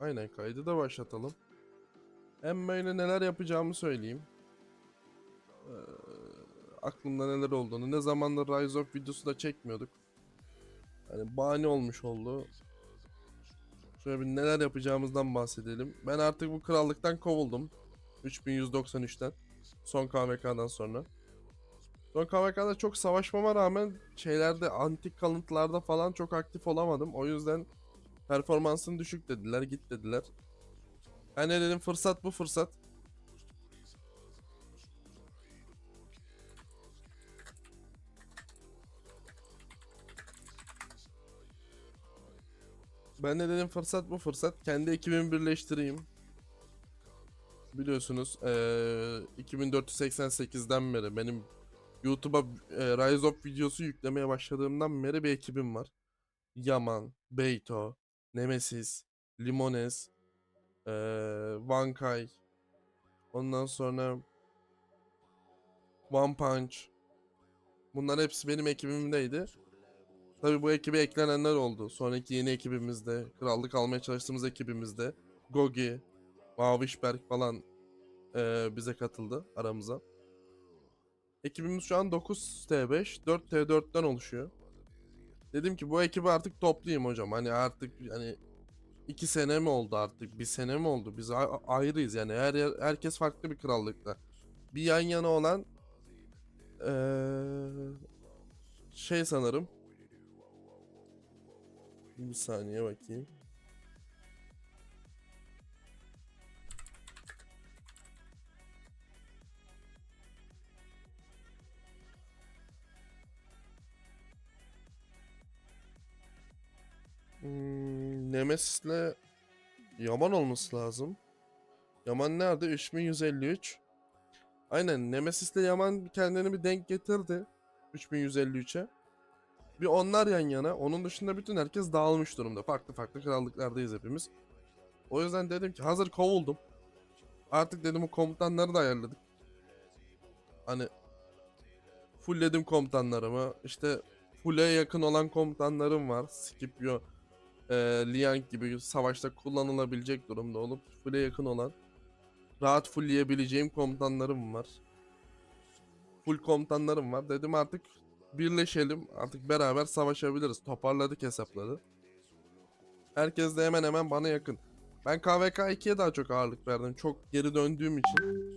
Aynen kaydı da başlatalım. Hem böyle neler yapacağımı söyleyeyim. Ee, aklımda neler olduğunu. Ne zamandır Rise of videosu da çekmiyorduk. Yani bahane olmuş oldu. Şöyle bir neler yapacağımızdan bahsedelim. Ben artık bu krallıktan kovuldum. 3193'ten. Son KVK'dan sonra. Son KVK'da çok savaşmama rağmen şeylerde antik kalıntılarda falan çok aktif olamadım. O yüzden performansın düşük dediler, git dediler. Ben de dedim fırsat bu fırsat. Ben de dedim fırsat bu fırsat. Kendi ekibimi birleştireyim. Biliyorsunuz eee 2488'den beri benim YouTube'a eee, Rise of videosu yüklemeye başladığımdan beri bir ekibim var. Yaman, Beito, Nemesis, Limones, eee Vankai, ondan sonra One Punch. Bunlar hepsi benim ekibimdeydi. Tabii bu ekibe eklenenler oldu. Sonraki yeni ekibimizde, krallık almaya çalıştığımız ekibimizde Gogi, Mavişberk falan eee, bize katıldı aramıza. Ekibimiz şu an 9 T5, 4 T4'ten oluşuyor. Dedim ki bu ekibi artık toplayayım hocam. Hani artık hani iki sene mi oldu artık? Bir sene mi oldu? Biz ayrıyız yani. Her yer, herkes farklı bir krallıkta. Bir yan yana olan eee, şey sanırım. Bir saniye bakayım. Nemesis'le Yaman olması lazım. Yaman nerede? 3153. Aynen Nemesis'le Yaman kendini bir denk getirdi. 3153'e. Bir onlar yan yana. Onun dışında bütün herkes dağılmış durumda. Farklı farklı krallıklardayız hepimiz. O yüzden dedim ki hazır kovuldum. Artık dedim o komutanları da ayarladık. Hani fullledim komutanlarımı. İşte full'e yakın olan komutanlarım var. Scipio, e, Liang gibi savaşta kullanılabilecek durumda olup full'e yakın olan rahat fullleyebileceğim komutanlarım var. Full komutanlarım var. Dedim artık birleşelim. Artık beraber savaşabiliriz. Toparladık hesapları. Herkes de hemen hemen bana yakın. Ben KVK 2'ye daha çok ağırlık verdim. Çok geri döndüğüm için.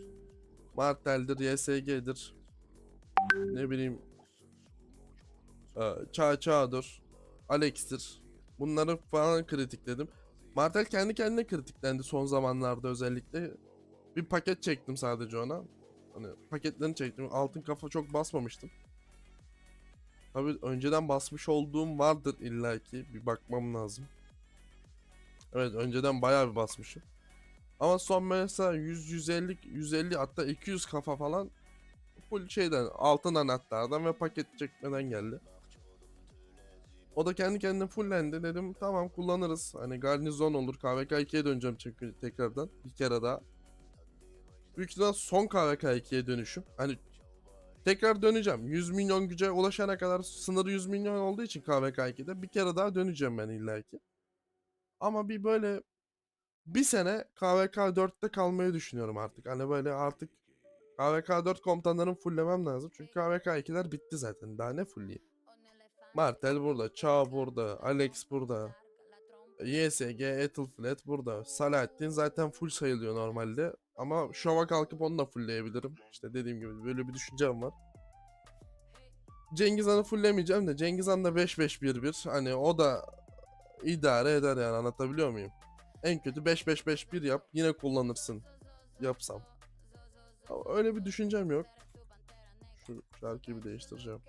Martel'dir, YSG'dir. Ne bileyim. Ee, Çağ Çağ'dır. Alex'tir. Bunları falan kritikledim. Martel kendi kendine kritiklendi son zamanlarda özellikle. Bir paket çektim sadece ona. Hani paketlerini çektim. Altın kafa çok basmamıştım. Tabii önceden basmış olduğum vardır illaki. Bir bakmam lazım. Evet önceden bayağı bir basmışım. Ama son mesela 100 150 150 hatta 200 kafa falan full şeyden altın anahtardan ve paket çekmeden geldi. O da kendi kendine fullendi dedim tamam kullanırız. Hani garnizon olur KVK 2'ye döneceğim çünkü tekrardan bir kere daha. Büyük ihtimal son KVK 2'ye dönüşüm. Hani tekrar döneceğim. 100 milyon güce ulaşana kadar sınırı 100 milyon olduğu için KVK 2'de bir kere daha döneceğim ben illaki. Ama bir böyle bir sene KVK 4'te kalmayı düşünüyorum artık. Hani böyle artık KVK 4 komutanlarını fulllemem lazım. Çünkü KVK 2'ler bitti zaten. Daha ne fullleyeyim? Martel burada, Çağ burada, Alex burada. YSG, Ethelflaed burada. Salahattin zaten full sayılıyor normalde. Ama şova kalkıp onu da fullleyebilirim. İşte dediğim gibi böyle bir düşüncem var. Cengiz Han'ı de Cengiz Han da 5-5-1-1. Hani o da idare eder yani anlatabiliyor muyum? En kötü 5-5-5-1 yap yine kullanırsın. Yapsam. Ama öyle bir düşüncem yok. Şu şarkıyı bir değiştireceğim.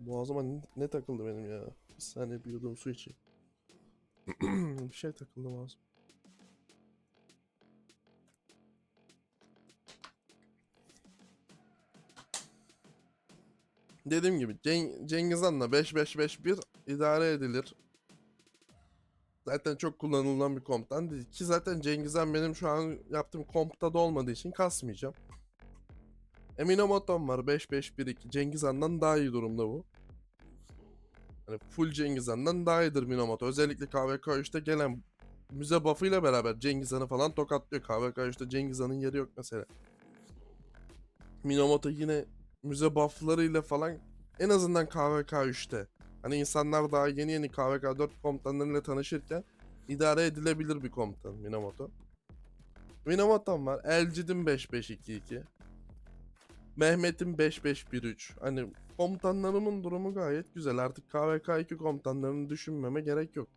Boğazıma ne, ne takıldı benim ya? Bir saniye bir yudum su içeyim. bir şey takıldı boğazıma. Dediğim gibi Ceng Cengiz Han'la 5-5-5-1 idare edilir. Zaten çok kullanılan bir komutan değil. Ki zaten Cengiz Han benim şu an yaptığım kompta da olmadığı için kasmayacağım. E Minamoto'm var 5-5-1-2. Cengiz Han'dan daha iyi durumda bu. Hani full Cengiz Han'dan daha iyidir Minamoto. Özellikle KVK 3'te gelen müze buff'ıyla beraber Cengiz Han'ı falan tokatlıyor. KVK 3'te Cengiz Han'ın yeri yok mesela. Minamoto yine müze buff'larıyla falan en azından KVK 3'te. Hani insanlar daha yeni yeni KVK 4 komutanlarıyla tanışırken idare edilebilir bir komutan Minamoto. Minamoto'm var. Elcid'in 5-5-2-2. Mehmet'in 5-5-1-3. Hani komutanlarımın durumu gayet güzel. Artık KVK2 komutanlarını düşünmeme gerek yok.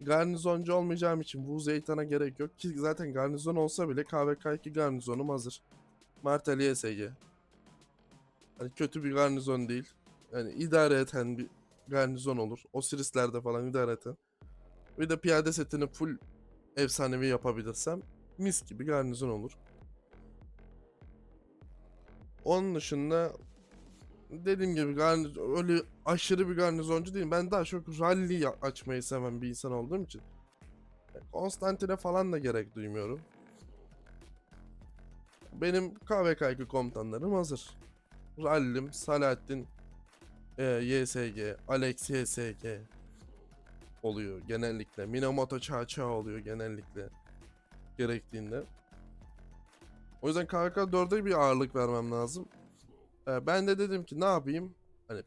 Garnizoncu olmayacağım için Wu Zeytan'a gerek yok. Ki zaten garnizon olsa bile KVK2 garnizonum hazır. Martel YSG. Hani kötü bir garnizon değil. Yani idare eden bir garnizon olur. Osiris'lerde falan idare eden. Bir de piyade setini full efsanevi yapabilirsem mis gibi garnizon olur. Onun dışında dediğim gibi garniz- öyle aşırı bir garnizoncu değilim. Ben daha çok rally açmayı seven bir insan olduğum için. Konstantine falan da gerek duymuyorum. Benim KVK2 komutanlarım hazır. Rallim, Salahattin, e, YSG, Alex YSG oluyor genellikle. Minamoto Çağçağ oluyor genellikle gerektiğinde. O yüzden KVK 4'e bir ağırlık vermem lazım. Ee, ben de dedim ki ne yapayım? Hani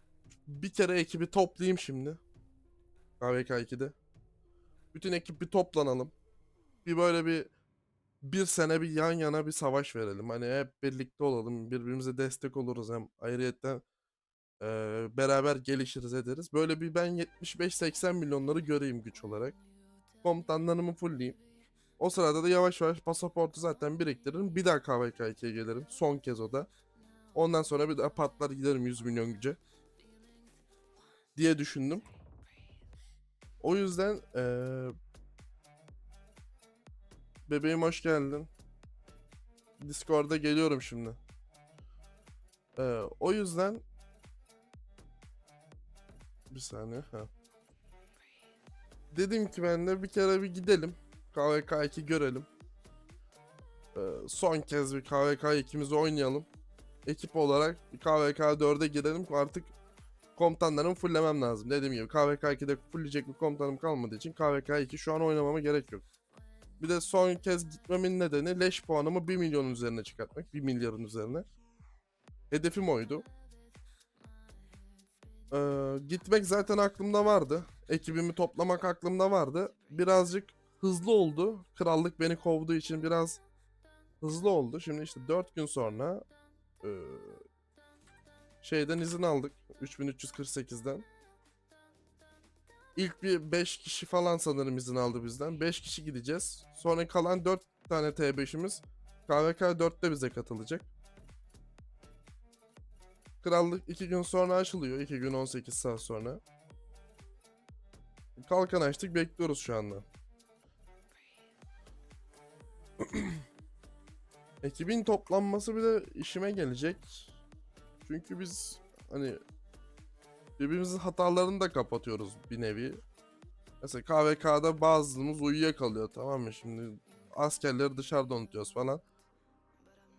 bir kere ekibi toplayayım şimdi. KVK 2'de. Bütün ekip bir toplanalım. Bir böyle bir bir sene bir yan yana bir savaş verelim. Hani hep birlikte olalım. Birbirimize destek oluruz hem ayrıyetten eee, beraber gelişiriz ederiz. Böyle bir ben 75-80 milyonları göreyim güç olarak. Komutanlarımı fullleyeyim. O sırada da yavaş yavaş pasaportu zaten biriktiririm. Bir daha KVK2'ye gelirim. Son kez o da. Ondan sonra bir daha patlar giderim 100 milyon güce. Diye düşündüm. O yüzden eee bebeğim hoş geldin. Discord'a geliyorum şimdi. Eee, o yüzden bir saniye. Ha. Dedim ki ben de bir kere bir gidelim. KVK2 görelim. Ee, son kez bir KVK ikimizi oynayalım. Ekip olarak bir KVK 4'e girelim. Artık komutanlarımı fulllemem lazım. Dediğim gibi KVK 2'de fullleyecek bir komutanım kalmadığı için KVK 2 şu an oynamama gerek yok. Bir de son kez gitmemin nedeni leş puanımı 1 milyonun üzerine çıkartmak. 1 milyarın üzerine. Hedefim oydu. Ee, gitmek zaten aklımda vardı. Ekibimi toplamak aklımda vardı. Birazcık hızlı oldu. Krallık beni kovduğu için biraz hızlı oldu. Şimdi işte 4 gün sonra e, şeyden izin aldık. 3348'den. İlk bir 5 kişi falan sanırım izin aldı bizden. 5 kişi gideceğiz. Sonra kalan 4 tane T5'imiz KVK 4'te bize katılacak. Krallık 2 gün sonra açılıyor. 2 gün 18 saat sonra. Kalkan açtık bekliyoruz şu anda. Ekibin toplanması bir de işime gelecek. Çünkü biz hani birbirimizin hatalarını da kapatıyoruz bir nevi. Mesela KVK'da bazımız uyuyakalıyor tamam mı? Şimdi askerleri dışarıda unutuyoruz falan.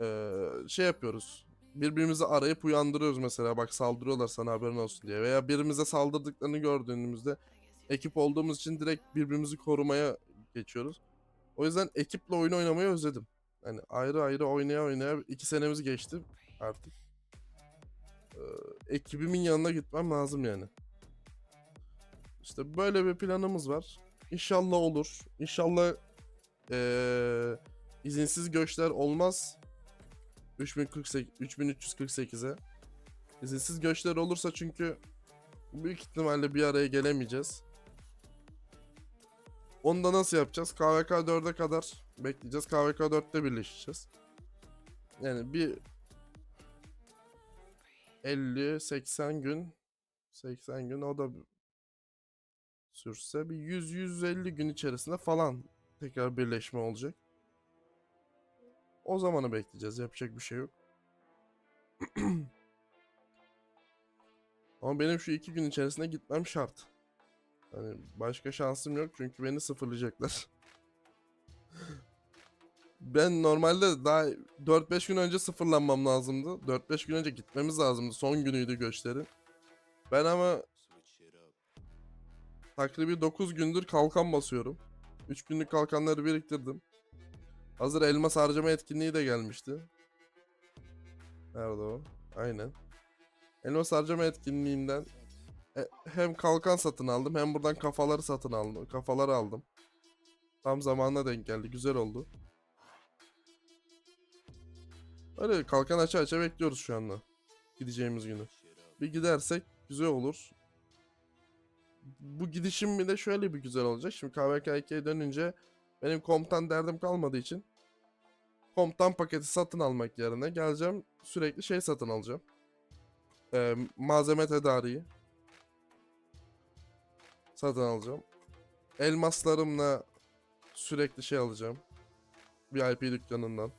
Ee, şey yapıyoruz. Birbirimizi arayıp uyandırıyoruz mesela bak saldırıyorlar sana haberin olsun diye. Veya birimize saldırdıklarını gördüğümüzde ekip olduğumuz için direkt birbirimizi korumaya geçiyoruz. O yüzden ekiple oyun oynamayı özledim. Yani ayrı ayrı oynaya oynaya iki senemiz geçti artık. Ee, ekibimin yanına gitmem lazım yani. İşte böyle bir planımız var. İnşallah olur. İnşallah ee, izinsiz göçler olmaz. 3048 3348'e. İzinsiz göçler olursa çünkü büyük ihtimalle bir araya gelemeyeceğiz. Onu da nasıl yapacağız? KVK 4'e kadar bekleyeceğiz. KVK 4'te birleşeceğiz. Yani bir 50 80 gün 80 gün o da sürse bir 100 150 gün içerisinde falan tekrar birleşme olacak. O zamanı bekleyeceğiz. Yapacak bir şey yok. Ama benim şu iki gün içerisinde gitmem şart. Hani başka şansım yok çünkü beni sıfırlayacaklar. Ben normalde daha 4-5 gün önce sıfırlanmam lazımdı. 4-5 gün önce gitmemiz lazımdı. Son günüydü göçlerin. Ben ama takribi 9 gündür kalkan basıyorum. 3 günlük kalkanları biriktirdim. Hazır elmas harcama etkinliği de gelmişti. Nerede o? Aynen. Elmas harcama etkinliğinden e, hem kalkan satın aldım hem buradan kafaları satın aldım. Kafaları aldım. Tam zamanına denk geldi. Güzel oldu. Öyle kalkan aça aça bekliyoruz şu anda. Gideceğimiz günü. Bir gidersek güzel olur. Bu gidişim bir de şöyle bir güzel olacak. Şimdi KVK2'ye dönünce benim komutan derdim kalmadığı için komutan paketi satın almak yerine geleceğim sürekli şey satın alacağım. Ee, malzeme tedariği satın alacağım. Elmaslarımla sürekli şey alacağım. VIP dükkanından.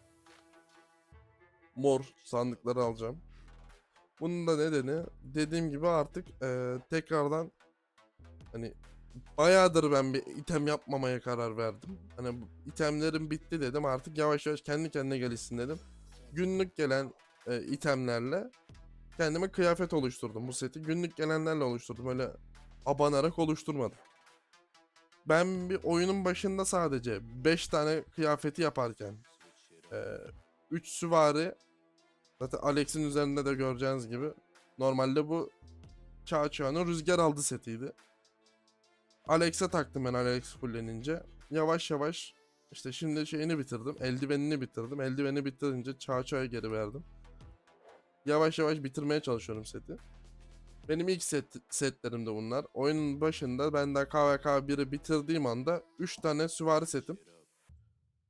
Mor sandıkları alacağım. Bunun da nedeni dediğim gibi artık eee, tekrardan hani bayağıdır ben bir item yapmamaya karar verdim. Hani itemlerim bitti dedim artık yavaş yavaş kendi kendine gelişsin dedim. Günlük gelen e, itemlerle kendime kıyafet oluşturdum. Bu seti günlük gelenlerle oluşturdum. Öyle abanarak oluşturmadım. Ben bir oyunun başında sadece 5 tane kıyafeti yaparken 3 süvari zaten Alex'in üzerinde de göreceğiniz gibi normalde bu Çağçağ'ın rüzgar aldı setiydi. Alex'e taktım ben Alex fullenince. Yavaş yavaş işte şimdi şeyini bitirdim. Eldivenini bitirdim. Eldiveni bitirince Çağçağ'a geri verdim. Yavaş yavaş bitirmeye çalışıyorum seti. Benim ilk set, setlerim de bunlar. Oyunun başında ben de KVK 1'i bitirdiğim anda 3 tane süvari setim.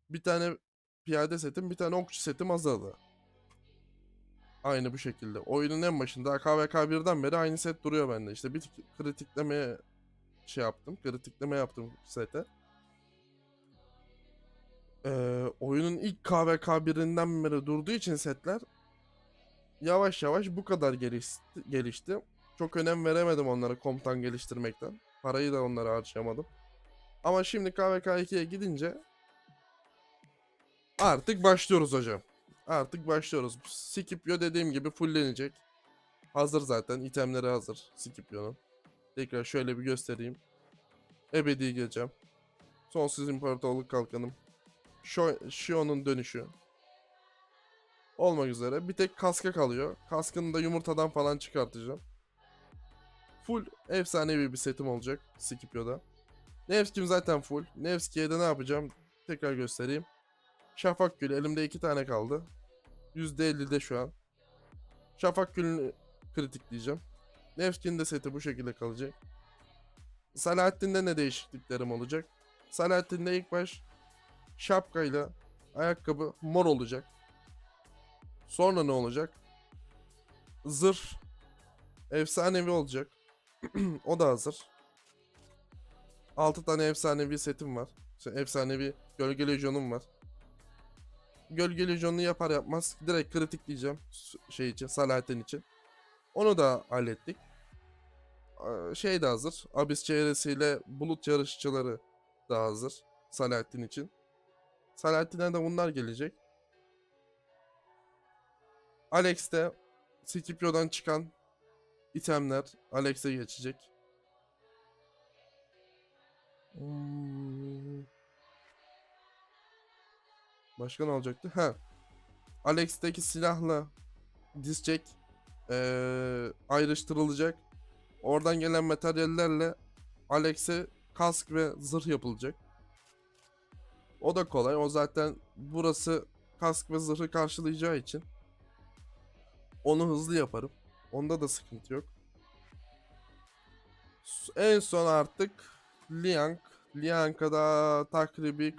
Bir tane piyade setim, bir tane okçu setim hazırdı. Aynı bu şekilde. Oyunun en başında KVK 1'den beri aynı set duruyor bende. İşte bir kritiklemeye şey yaptım. Kritikleme yaptım sete. Ee, oyunun ilk KVK 1'inden beri durduğu için setler yavaş yavaş bu kadar gelişti. gelişti. Çok önem veremedim onlara komutan geliştirmekten. Parayı da onlara harcayamadım. Ama şimdi KVK 2'ye gidince artık başlıyoruz hocam. Artık başlıyoruz. Scipio dediğim gibi fulllenecek. Hazır zaten. itemleri hazır Scipio'nun. Tekrar şöyle bir göstereyim. Ebedi geleceğim. Sonsuz imparatorluk kalkanım. Shion'un dönüşü. Olmak üzere. Bir tek kaska kalıyor. Kaskını da yumurtadan falan çıkartacağım. Full efsanevi bir setim olacak Scipio'da. Nevskim zaten full. Nevski'ye de ne yapacağım? Tekrar göstereyim. Şafak gülü elimde iki tane kaldı. %50'de şu an. Şafak gülünü kritikleyeceğim. Nevskin de seti bu şekilde kalacak. Salahattin'de ne değişikliklerim olacak? Salahattin'de ilk baş şapkayla ayakkabı mor olacak. Sonra ne olacak? Zırh efsanevi olacak. o da hazır. 6 tane efsanevi setim var. Şey, efsanevi gölge lejyonum var. Gölge lejyonunu yapar yapmaz direkt kritikleyeceğim s- şey için Salahattin için. Onu da hallettik. Aa, Şey de hazır. Abyss çevresiyle bulut yarışçıları da hazır. Salahattin için. Salahattin'e de bunlar gelecek. Alex de Scipio'dan çıkan itemler Alex'e geçecek. Hmm. Başka ne olacaktı? Ha. Alex'teki silahla dizecek. Ee, ayrıştırılacak. Oradan gelen materyallerle Alex'e kask ve zırh yapılacak. O da kolay. O zaten burası kask ve zırhı karşılayacağı için onu hızlı yaparım. Onda da sıkıntı yok. En son artık Liang. Liang'a da takribi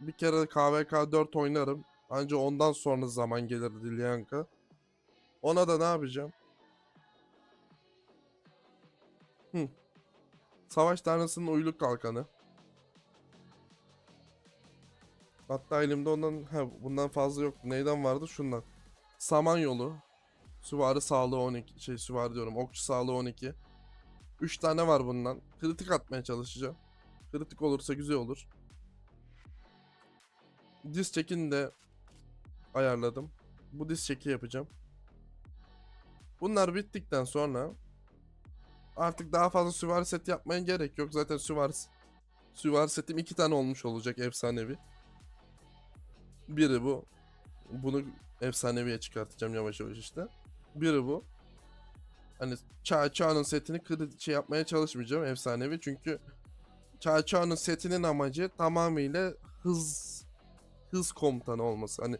bir kere KVK 4 oynarım. Ancak ondan sonra zaman gelirdi Liang'a. Ona da ne yapacağım? Hı. Savaş Tanrısı'nın uyluk kalkanı. Hatta elimde ondan he, bundan fazla yok. Neyden vardı? Şundan. Samanyolu. Süvari sağlığı 12. Şey süvari diyorum. Okçu sağlığı 12. 3 tane var bundan. Kritik atmaya çalışacağım. Kritik olursa güzel olur. Diz çekini de ayarladım. Bu diz çeki yapacağım. Bunlar bittikten sonra artık daha fazla süvari set yapmaya gerek yok. Zaten süvari, süvari setim iki tane olmuş olacak efsanevi. Biri bu. Bunu efsaneviye çıkartacağım yavaş yavaş işte. Biri bu. Hani Çağ Çağ'ın setini kırı şey yapmaya çalışmayacağım efsanevi çünkü Çağ Çağ'ın setinin amacı tamamıyla hız hız komutanı olması. Hani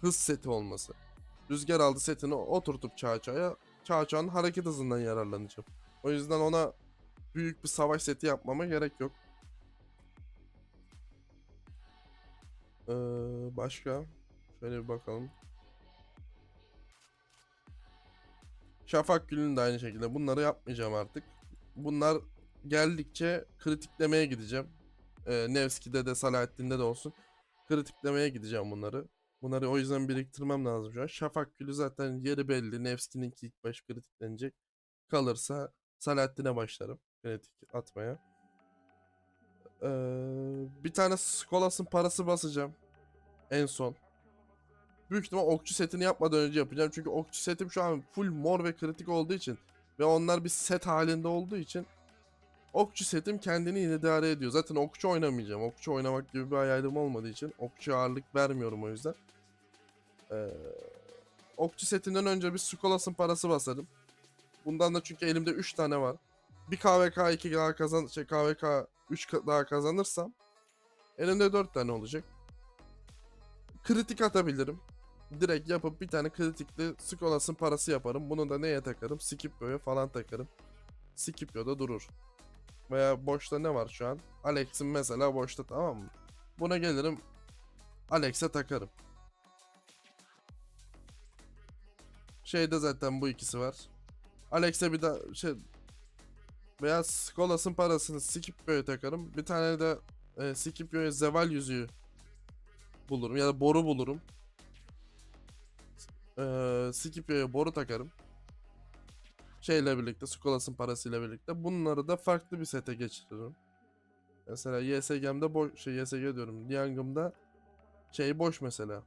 hız seti olması. Rüzgar aldı setini oturtup Çağ Çağ'a Çağ Çağ'ın hareket hızından yararlanacağım. O yüzden ona büyük bir savaş seti yapmama gerek yok. Ee, başka şöyle bir bakalım. Şafak Gül'ün de aynı şekilde. Bunları yapmayacağım artık. Bunlar geldikçe kritiklemeye gideceğim. Ee, Nevski'de de Salahattin'de de olsun. Kritiklemeye gideceğim bunları. Bunları o yüzden biriktirmem lazım şu an. Şafak Gül'ü zaten yeri belli. Nevski'ninki ilk baş kritiklenecek. Kalırsa Salahattin'e başlarım. Kritik atmaya. Ee, bir tane Skolas'ın parası basacağım. En son. Büyük ihtimal okçu setini yapmadan önce yapacağım. Çünkü okçu setim şu an full mor ve kritik olduğu için ve onlar bir set halinde olduğu için okçu setim kendini idare ediyor. Zaten okçu oynamayacağım. Okçu oynamak gibi bir hayalim olmadığı için okçu ağırlık vermiyorum o yüzden. Ee, okçu setinden önce bir Skolas'ın parası basarım. Bundan da çünkü elimde 3 tane var. Bir KVK 2 daha kazan şey KVK 3 daha kazanırsam elimde 4 tane olacak. Kritik atabilirim direkt yapıp bir tane kritikli Skolas'ın parası yaparım. Bunu da neye takarım? Scipio'ya falan takarım. Scipio'da durur. Veya boşta ne var şu an? Alex'in mesela boşta tamam mı? Buna gelirim. Alex'e takarım. Şeyde zaten bu ikisi var. Alex'e bir daha şey veya Skolas'ın parasını Scipio'ya takarım. Bir tane de e, Scipio'ya zeval yüzüğü bulurum ya da boru bulurum. Ee, Scipio'ya boru takarım. Şeyle birlikte, Skolas'ın parasıyla birlikte. Bunları da farklı bir sete geçiririm. Mesela YSG'mde boş, şey YSG diyorum. Liang'ımda şey boş mesela.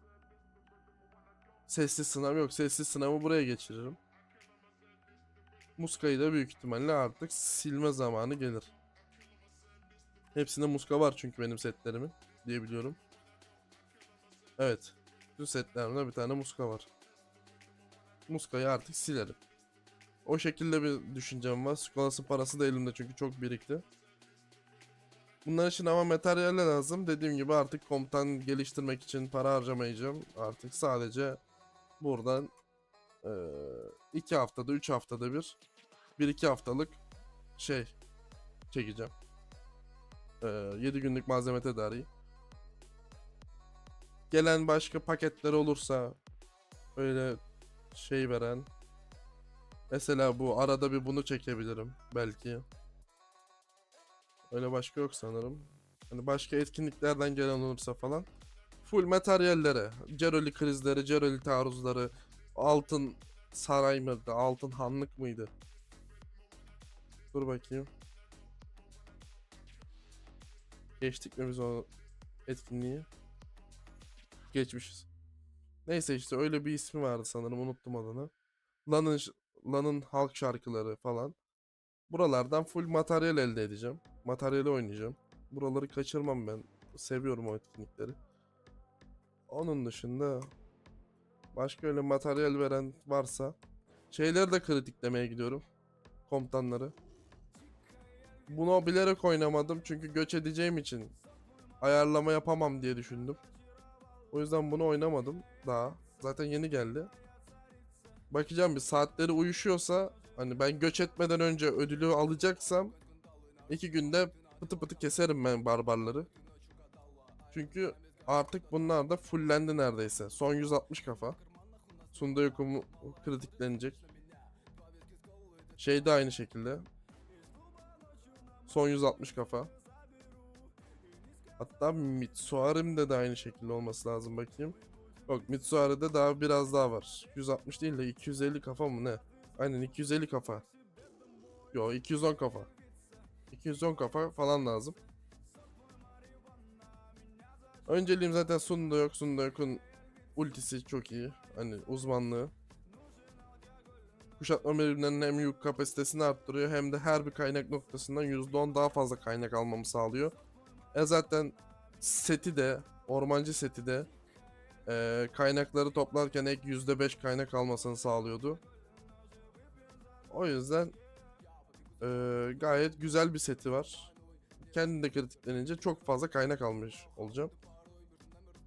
Sessiz sınav yok. Sessiz sınavı buraya geçiririm. Muska'yı da büyük ihtimalle artık silme zamanı gelir. Hepsinde muska var çünkü benim setlerimin diyebiliyorum. Evet. Bütün setlerimde bir tane muska var. Muska'yı artık silerim. O şekilde bir düşüncem var. Skolas'ın parası da elimde çünkü çok birikti. Bunlar için ama materyaller lazım. Dediğim gibi artık komutan geliştirmek için para harcamayacağım. Artık sadece buradan 2 haftada 3 haftada bir 1-2 haftalık şey çekeceğim. 7 günlük malzeme tedariği. Gelen başka paketler olursa öyle şey veren. Mesela bu arada bir bunu çekebilirim belki. Öyle başka yok sanırım. Hani başka etkinliklerden gelen olursa falan. Full materyallere, Ceroli krizleri, Ceroli taarruzları, altın saray mıydı, altın hanlık mıydı? Dur bakayım. Geçtik mi biz o etkinliği? Geçmişiz. Neyse işte öyle bir ismi vardı sanırım unuttum adını. Lan'ın Lan'ın halk şarkıları falan. Buralardan full materyal elde edeceğim. Materyali oynayacağım. Buraları kaçırmam ben. Seviyorum o etkinlikleri. Onun dışında başka öyle materyal veren varsa şeyleri de kritiklemeye gidiyorum. Komutanları. Bunu bilerek oynamadım çünkü göç edeceğim için ayarlama yapamam diye düşündüm. O yüzden bunu oynamadım daha. Zaten yeni geldi. Bakacağım bir saatleri uyuşuyorsa hani ben göç etmeden önce ödülü alacaksam iki günde pıtı pıtı keserim ben barbarları. Çünkü artık bunlar da fullendi neredeyse. Son 160 kafa. Sunda yokumu kritiklenecek. Şey de aynı şekilde. Son 160 kafa. Hatta Mitsuharim'de de aynı şekilde olması lazım bakayım. Yok Mitsuharim'de daha biraz daha var. 160 değil de 250 kafa mı ne? Aynen 250 kafa. Yo 210 kafa. 210 kafa falan lazım. Önceliğim zaten Sunda yok. Sunda yokun ultisi çok iyi. Hani uzmanlığı. Kuşatma birimlerinin hem yük kapasitesini arttırıyor hem de her bir kaynak noktasından %10 daha fazla kaynak almamı sağlıyor. E zaten seti de, ormancı seti de e, kaynakları toplarken ek %5 kaynak almasını sağlıyordu. O yüzden e, gayet güzel bir seti var. Kendim de kritiklenince çok fazla kaynak almış olacağım.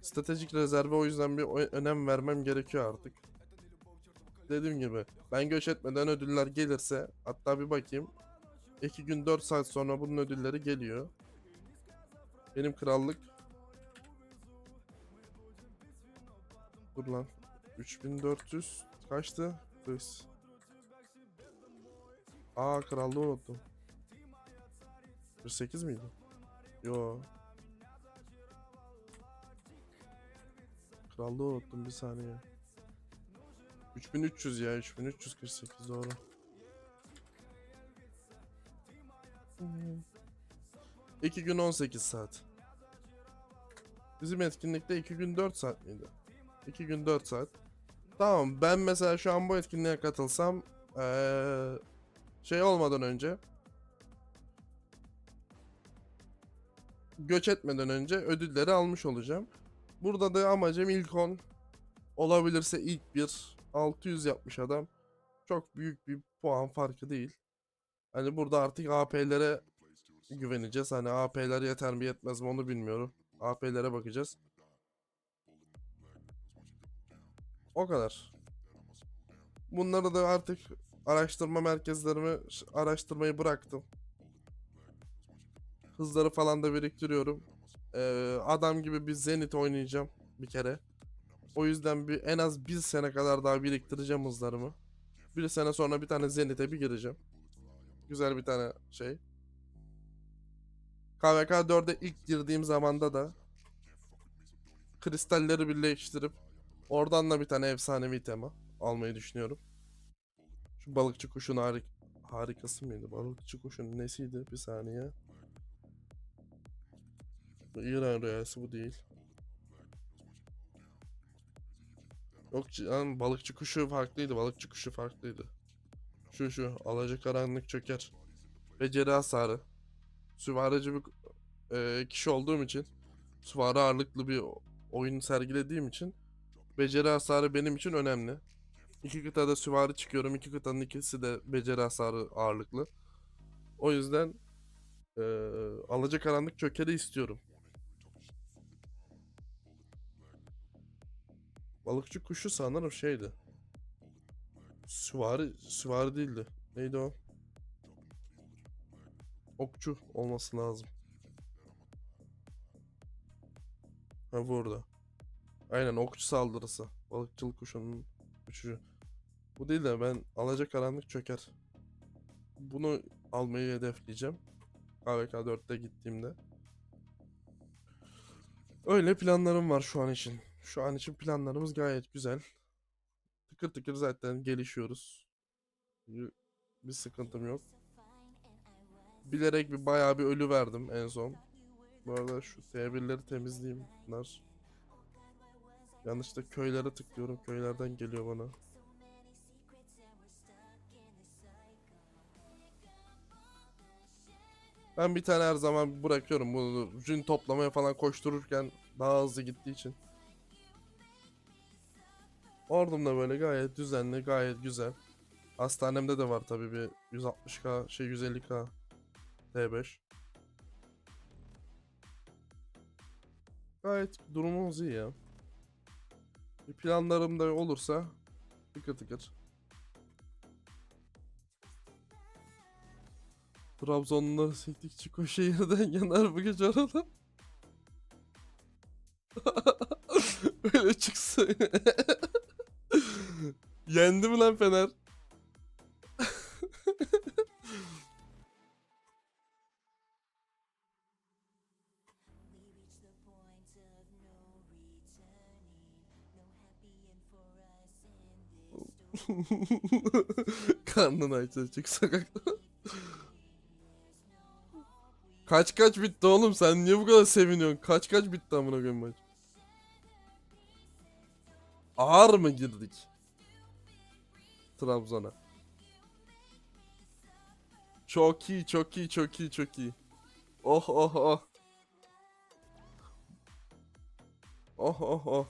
Stratejik rezerve o yüzden bir önem vermem gerekiyor artık. Dediğim gibi ben göç etmeden ödüller gelirse hatta bir bakayım. 2 gün 4 saat sonra bunun ödülleri geliyor. Benim krallık Dur lan. 3400 kaçtı? Biz. Aa krallığı unuttum. 48 miydi? Yo. Krallığı unuttum bir saniye. 3300 ya 3348 doğru. Hmm. 2 gün 18 saat. Bizim etkinlikte 2 gün 4 saat miydi? 2 gün 4 saat. Tamam ben mesela şu an bu etkinliğe katılsam eee, şey olmadan önce göç etmeden önce ödülleri almış olacağım. Burada da amacım ilk 10 olabilirse ilk bir 600 yapmış adam. Çok büyük bir puan farkı değil. Hani burada artık AP'lere güveneceğiz. Hani AP'ler yeter mi yetmez mi onu bilmiyorum. AP'lere bakacağız. O kadar. Bunları da artık araştırma merkezlerimi araştırmayı bıraktım. Hızları falan da biriktiriyorum. Ee, adam gibi bir Zenit oynayacağım bir kere. O yüzden bir en az bir sene kadar daha biriktireceğim hızlarımı. Bir sene sonra bir tane Zenit'e bir gireceğim. Güzel bir tane şey. KVK 4'e ilk girdiğim zamanda da kristalleri birleştirip oradan da bir tane efsanevi tema almayı düşünüyorum. Şu balıkçı kuşun harik harikası mıydı? Balıkçı kuşun nesiydi? Bir saniye. İran rüyası bu değil. Yok canım balıkçı kuşu farklıydı. Balıkçı kuşu farklıydı. Şu şu alacakaranlık çöker. Beceri hasarı. Süvarici bir e, kişi olduğum için süvari ağırlıklı bir oyun sergilediğim için beceri hasarı benim için önemli. İki kıtada süvari çıkıyorum. iki kıtanın ikisi de beceri hasarı ağırlıklı. O yüzden e, alacakaranlık çökeri istiyorum. Balıkçı kuşu sanırım şeydi. Süvari, süvari değildi. Neydi o? Okçu olması lazım. Ha burada. Aynen okçu saldırısı. Balıkçılık kuşunun uçucu. Bu değil de ben alacakaranlık çöker. Bunu almayı hedefleyeceğim. KVK 4'te gittiğimde. Öyle planlarım var şu an için. Şu an için planlarımız gayet güzel. Tıkır tıkır zaten gelişiyoruz. Bir sıkıntım yok. Bilerek bir bayağı bir ölü verdim en son. Bu arada şu T1'leri temizleyeyim. Bunlar. Yanlışlıkla köylere tıklıyorum. Köylerden geliyor bana. Ben bir tane her zaman bırakıyorum bunu rün toplamaya falan koştururken daha hızlı gittiği için. Ordum da böyle gayet düzenli, gayet güzel. Hastanemde de var tabii bir 160k, şey 150k T5. Gayet durumumuz iyi ya. Bir planlarım da olursa tıkır tıkır. Trabzonluları sektikçe koşu yerden yanar bu gece oralar. Öyle çıksa. Yendi mi lan Fener? Karnın açsa çık sokakta. Kaç kaç bitti oğlum sen niye bu kadar seviniyorsun? Kaç kaç bitti amına koyayım maç? Ağır mı girdik? Trabzon'a. Çok iyi, çok iyi, çok iyi, çok iyi. Oh oh oh. Oh oh oh.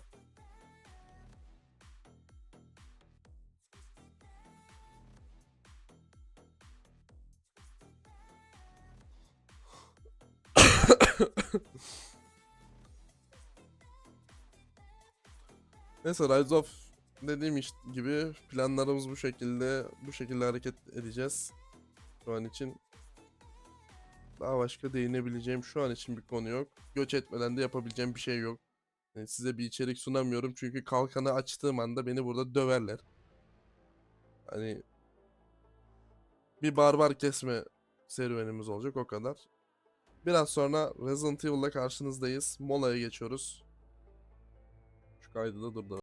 Neyse Rise of dediğim gibi planlarımız bu şekilde bu şekilde hareket edeceğiz. Şu an için daha başka değinebileceğim şu an için bir konu yok. Göç etmeden de yapabileceğim bir şey yok. Yani size bir içerik sunamıyorum çünkü kalkanı açtığım anda beni burada döverler. Hani bir barbar kesme serüvenimiz olacak o kadar. Biraz sonra Resident Evil'la karşınızdayız. Molaya geçiyoruz. Şu kaydı da durdur.